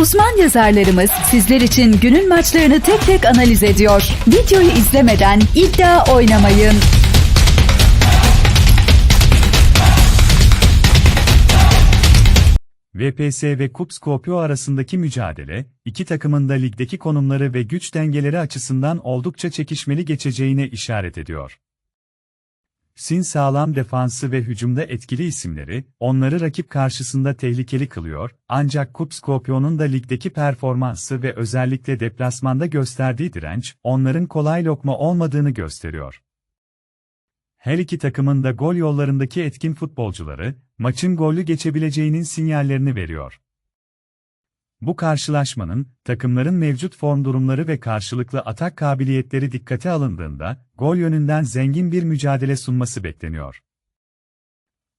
Uzman yazarlarımız sizler için günün maçlarını tek tek analiz ediyor. Videoyu izlemeden iddia oynamayın. VPS ve KUP Skopje arasındaki mücadele, iki takımın da ligdeki konumları ve güç dengeleri açısından oldukça çekişmeli geçeceğine işaret ediyor. Sin sağlam defansı ve hücumda etkili isimleri, onları rakip karşısında tehlikeli kılıyor, ancak KUP Skopje'nin da ligdeki performansı ve özellikle deplasmanda gösterdiği direnç, onların kolay lokma olmadığını gösteriyor. Her iki takımın da gol yollarındaki etkin futbolcuları, maçın gollü geçebileceğinin sinyallerini veriyor. Bu karşılaşmanın, takımların mevcut form durumları ve karşılıklı atak kabiliyetleri dikkate alındığında, gol yönünden zengin bir mücadele sunması bekleniyor.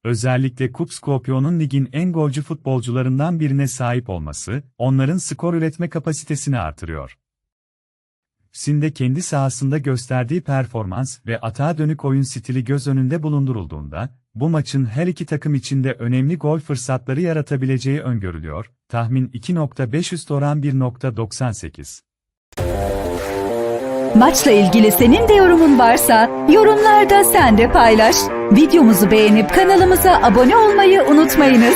Özellikle Kup Skopje'nin ligin en golcü futbolcularından birine sahip olması, onların skor üretme kapasitesini artırıyor. Sinde kendi sahasında gösterdiği performans ve atağa dönük oyun stili göz önünde bulundurulduğunda, bu maçın her iki takım için de önemli gol fırsatları yaratabileceği öngörülüyor. Tahmin 2.5 üst oran 1.98. Maçla ilgili senin de yorumun varsa yorumlarda sen de paylaş. Videomuzu beğenip kanalımıza abone olmayı unutmayınız.